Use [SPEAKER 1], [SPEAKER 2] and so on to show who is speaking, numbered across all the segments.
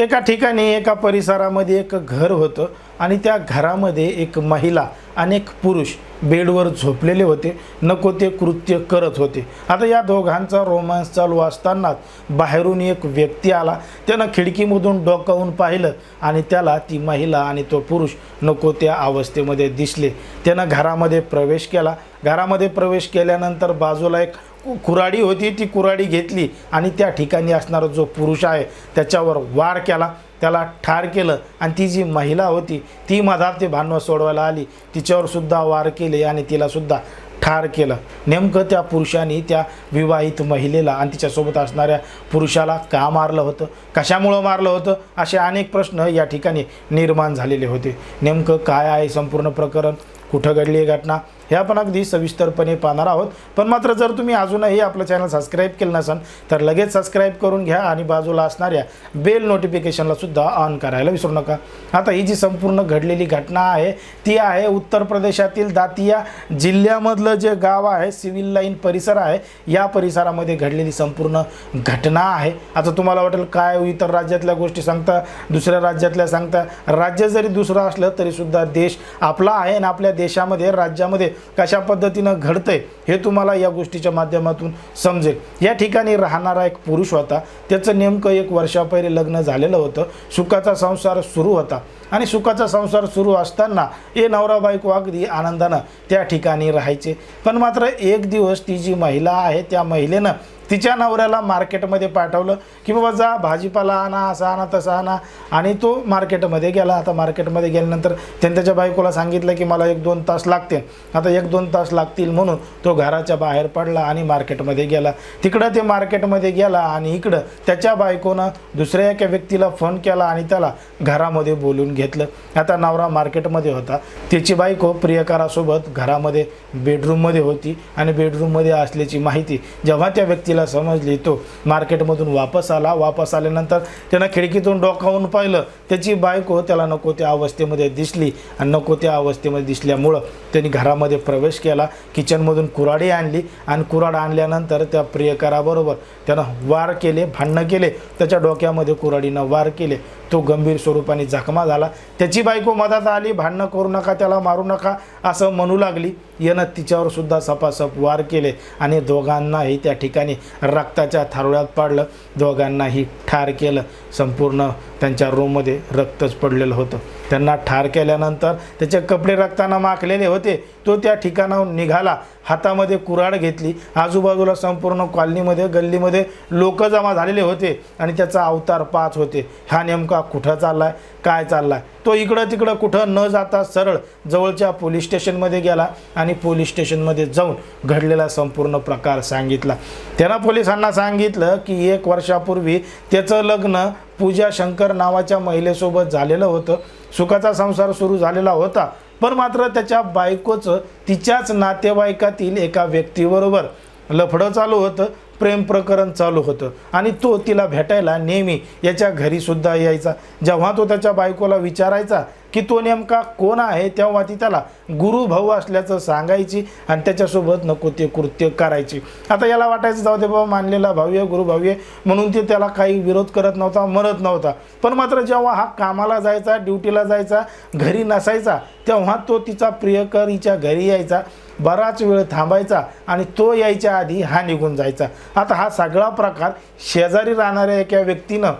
[SPEAKER 1] एका ठिकाणी एका परिसरामध्ये एक घर होतं आणि त्या घरामध्ये एक महिला आणि एक पुरुष बेडवर झोपलेले होते. नको ते कृत्य करत होते. आता या दोघांचा रोमांस चालू असतानाच बाहेरून एक व्यक्ती आला. त्यानं खिडकीमधून डोकावून पाहिलं आणि त्याला ती महिला आणि तो पुरुष नको त्या अवस्थेमध्ये दिसले. त्यानं घरामध्ये प्रवेश केला. घरामध्ये प्रवेश केल्यानंतर बाजूला एक कुराडी कुऱ्हाडी होती ती कुऱ्हाडी घेतली आणि त्या ठिकाणी असणारा जो पुरुष आहे त्याच्यावर वार केला. त्याला ठार केलं आणि ती जी महिला होती ती मधात ते भांडवं सोडवायला आली. तिच्यावरसुद्धा वार केले आणि तिलासुद्धा ठार केलं. नेमकं त्या पुरुषाने त्या विवाहित महिलेला आणि तिच्यासोबत असणाऱ्या पुरुषाला का मारलं होतं? कशामुळं मारलं होतं? असे अनेक प्रश्न या ठिकाणी निर्माण झालेले होते. नेमकं काय आहे संपूर्ण प्रकरण? कुठं घडली घटना? हे आपण अगदी सविस्तरपणे पाहणार आहोत. पण मात्र जर तुम्ही अजूनही आपलं चॅनल सबस्क्राईब केलं नसेल तर लगेच सबस्क्राईब करून घ्या आणि बाजूला असणाऱ्या बेल नोटिफिकेशनला सुद्धा ऑन करायला विसरू नका. आता ही जी संपूर्ण घडलेली घटना आहे ती आहे उत्तर प्रदेशातील दातिया जिल्ह्यामधलं जे गाव आहे सिव्हिल लाईन परिसर आहे या परिसरामध्ये घडलेली संपूर्ण घटना आहे. आता तुम्हाला वाटेल काय हो, इतर राज्यातल्या गोष्टी सांगता दुसऱ्या राज्यातल्या सांगता. राज्य जरी दुसरं असलं तरीसुद्धा देश आपला आहे आणि आपल्या देशामध्ये राज्यामध्ये कशा पद्धतीनं घडतंय हे तुम्हाला या गोष्टीच्या माध्यमातून समजेल. या ठिकाणी राहणारा एक पुरुष होता. त्याचं नेमकं एक वर्षापहिले लग्न झालेलं होतं. सुखाचा संसार सुरू होता. आणि सुखाचा संसार सुरू असताना हे नवरा बायको अगदी आनंदानं त्या ठिकाणी राहायचे. पण मात्र एक दिवस ती जी महिला आहे त्या महिलेनं तिच्या नवऱ्याला मार्केटमध्ये पाठवलं की बाबा जा भाजीपाला आणा असा आणा तसा आणा. आणि तो मार्केटमध्ये गेला. आता मार्केटमध्ये गेल्यानंतर त्याने त्याच्या बायकोला सांगितलं की मला एक दोन तास लागतील. आता एक दोन तास लागतील म्हणून तो घराच्या बाहेर पडला आणि मार्केटमध्ये गेला. तिकडं ते मार्केटमध्ये गेला आणि इकडं त्याच्या बायकोनं दुसऱ्या एका व्यक्तीला फोन केला आणि त्याला घरामध्ये बोलून घेतलं. आता नवरा मार्केटमध्ये होता. त्याची बायको प्रियकारासोबत घरामध्ये बेडरूममध्ये होती आणि बेडरूममध्ये असल्याची माहिती जेव्हा त्या व्यक्तीला समजली तो मार्केटमधून वापस आला. वापस आल्यानंतर त्यानं खिडकीतून डोकावून पाहिलं. त्याची बायको त्याला नको त्या अवस्थेमध्ये दिसली आणि नको त्या अवस्थेमध्ये दिसल्यामुळं त्यांनी घरामध्ये प्रवेश केला. किचनमधून कुऱ्हाडी आणली आणि कुऱ्हाड आणल्यानंतर त्या प्रियकराबरोबर त्यानं वार केले भांडणं केले. त्याच्या डोक्यामध्ये कुऱ्हाडीनं वार केले. तो गंभीर स्वरूपाने जखमा झाला. त्याची बायको मधात आली भांडणं करू नका त्याला मारू नका असं म्हणू लागली. यानं तिच्यावर सुद्धा सपासप वार केले आणि दोघांनाही त्या ठिकाणी रक्ताच्या थारोळ्यात पाडलं. दोघांनाही ठार केलं. संपूर्ण त्यांच्या रूममध्ये रक्तच पडलेलं होतं. त्यांना ठार केल्यानंतर त्याचे कपडे रक्ताना माखलेले होते. तो त्या ठिकाणाहून निघाला. हातामध्ये कुऱ्हाड घेतली. आजूबाजूला संपूर्ण कॉलनीमध्ये गल्लीमध्ये लोक जमा झालेले होते आणि त्याचा अवतार पाच होते. हा नेमका कुठं चालला आहे काय चालला आहे तो इकडं तिकडं कुठं न जाता सरळ जवळच्या पोलीस स्टेशनमध्ये गेला आणि पोलीस स्टेशनमध्ये जाऊन घडलेला संपूर्ण प्रकार सांगितला. त्यानं पोलिसांना सांगितलं की एक वर्षापूर्वी त्याचं लग्न पूजा शंकर नावाच्या महिलेसोबत झालेलं होतं. सुखाचा संसार सुरू झालेला होता. पण मात्र त्याच्या बायकोचं तिच्याच नातेवाईकातील एका व्यक्तीबरोबर लफडं चालू होतं प्रेम प्रकरण चालू होतं. आणि तो तिला भेटायला नेहमी याच्या घरीसुद्धा यायचा. जेव्हा तो त्याच्या बायकोला विचारायचा की तो नेमका कोण आहे तेव्हा ती त्याला गुरु भाऊ असल्याचं सांगायची आणि त्याच्यासोबत नको ते कृत्य करायची. आता याला वाटायचं जाऊ दे बाबा मानलेला भाव्य गुरुभाव्य म्हणून ते त्याला काही विरोध करत नव्हता मरत नव्हता. पण मात्र जेव्हा हा कामाला जायचा ड्युटीला जायचा घरी नसायचा तेव्हा तो तिचा प्रियकर हिच्या घरी यायचा. बराच वेळ थांबायचा आणि तो यायच्या आधी हा निघून जायचा. आता हा सगळा प्रकार शेजारी राहणाऱ्या एका व्यक्तीनं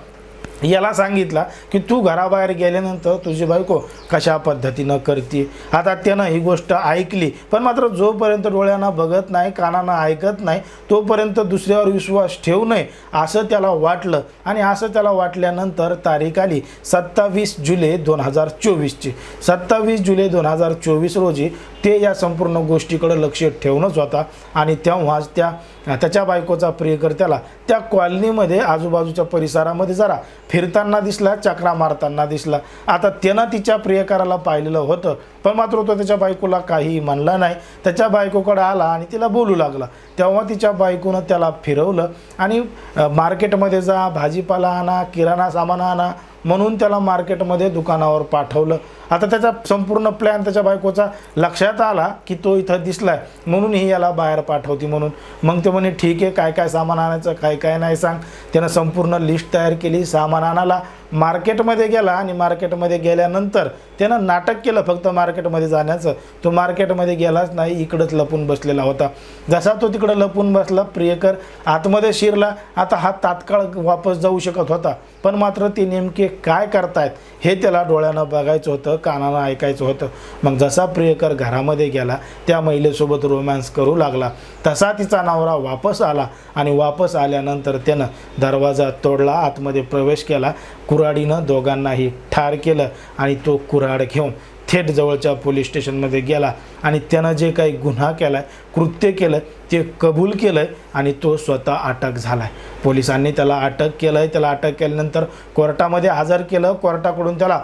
[SPEAKER 1] याला सांगितला की तू घराबाहेर गेल्यानंतर तुझी बायको कशा पद्धतीनं करते? आता त्यानं ही गोष्ट ऐकली पण मात्र जोपर्यंत डोळ्यांना बघत नाही कानानं ऐकत नाही तोपर्यंत दुसऱ्यावर विश्वास ठेवू नये असं त्याला वाटलं. आणि असं त्याला वाटल्यानंतर तारीख आली सत्तावीस जुलै दोन हजार चोवीसची. सत्तावीस जुलै दोन हजार चोवीस रोजी ते या संपूर्ण गोष्टीकडं लक्ष ठेवूनच होता. आणि तेव्हाच त्या त्याच्या बायकोचा प्रियकर त्याला त्या कॉलनीमध्ये आजूबाजूच्या परिसरामध्ये जरा फिरताना दिसला चक्रा मारताना दिसला. आता त्यानं तिच्या प्रियकराला पाहिलेलं होतं पण मात्र तो त्याच्या बायकोला काहीही म्हणला नाही. त्याच्या बायकोकडे आला आणि तिला बोलू लागला. तेव्हा तिच्या बायकोनं त्याला फिरवलं आणि मार्केटमध्ये जा भाजीपाला आणा किराणा सामान आणा म्हणून त्याला मार्केटमध्ये दुकानावर पाठवलं. आता त्याचा संपूर्ण प्लॅन त्याच्या बायकोचा लक्षात आला की तो इथं दिसलाय. म्हणून ही याला बाहेर पाठवती म्हणून. मग ते म्हणे ठीक आहे काय काय सामान आणायचं काय काय नाही सांग. त्यानं संपूर्ण लिस्ट तयार केली सामान आणायला मार्केटमध्ये गेला आणि मार्केटमध्ये गेल्यानंतर त्यानं नाटक केलं फक्त मार्केटमध्ये जाण्याचं. तो मार्केटमध्ये गेलाच नाही इकडंच लपून बसलेला होता. जसा तो तिकडं लपून बसला प्रियकर आतमध्ये शिरला आता हा तात्काळ वापस जाऊ शकत होता. पण मात्र ते नेमके काय करतायत हे त्याला डोळ्यानं बघायचं होतं कानानं ऐकायचं होतं. मग जसा प्रियकर घरामध्ये गेला त्या महिलेसोबत रोमॅन्स करू लागला. तसा तिचा नवरा वापस आला आणि वापस आल्यानंतर त्यानं दरवाजा तोडला आतमध्ये प्रवेश केला. कुऱ्हाडीनं दोघांनाही ठार केलं आणि तो कुऱ्हाड घेऊन थेट जवळच्या पोलीस स्टेशनमध्ये गेला. आणि त्यानं जे काही गुन्हा केला आहे कृत्य केलं ते कबूल केलं आहे आणि तो स्वतः अटक झाला आहे पोलिसांनी त्याला अटक केलं आहे त्याला अटक केल्यानंतर कोर्टामध्ये हजर केलं. कोर्टाकडून त्याला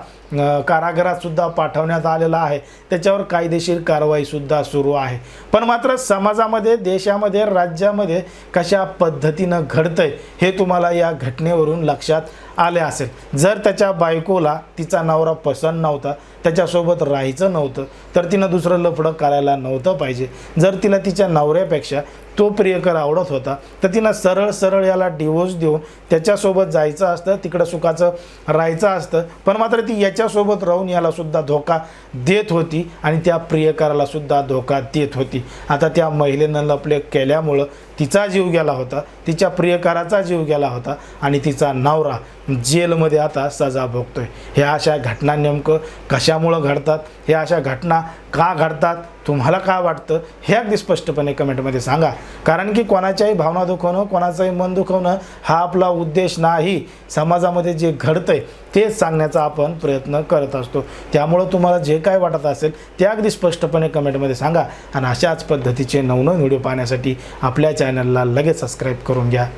[SPEAKER 1] कारागृहातसुद्धा पाठवण्यात आलेला आहे. त्याच्यावर कायदेशीर कारवाईसुद्धा सुरू आहे. पण मात्र समाजामध्ये देशामध्ये राज्यामध्ये कशा पद्धतीनं घडतंय हे तुम्हाला या घटनेवरून लक्षात आले असेल. जर त्याच्या बायकोला तिचा नवरा पसंत नव्हता त्याच्यासोबत राहायचं नव्हतं तर तिनं दुसरं लफडं करायला नव्हतं पाहिजे. जर तिला तिच्या नवऱ्यापेक्षा तो प्रियकर आवडत होता तर तिनं सरळ सरळ याला डिवोर्स देऊन त्याच्यासोबत जायचं असतं तिकडं सुखाचं राहायचं असतं पण मात्र ती याच्यासोबत राहून यालासुद्धा धोका देत होती आणि त्या प्रियकरालासुद्धा धोका देत होती. आता त्या महिलेनं लपले केल्यामुळं तिचा जीव गेला होता तिच्या प्रियकराचा जीव गेला होता आणि तिचा नवरा जेलमध्ये आता सजा भोगतोय. ह्या अशा घटना नेमकं कशामुळं घडतात? ह्या अशा घटना का घडतात? तुम्हाला काय वाटतं? हे अगदी स्पष्टपणे कमेंटमध्ये सांगा. कारण की कोणाच्याही भावना दुखवणं कोणाचंही मन दुखवणं हा आपला उद्देश नाही. समाजामध्ये जे घडतंय तेच सांगण्याचा आपण प्रयत्न करत असतो. त्यामुळं तुम्हाला जे काय वाटत असेल ते अगदी स्पष्टपणे कमेंटमध्ये सांगा. आणि अशाच पद्धतीचे नवनवीन व्हिडिओ पाहण्यासाठी आपल्या चॅनलला लगेच सबस्क्राईब करून घ्या.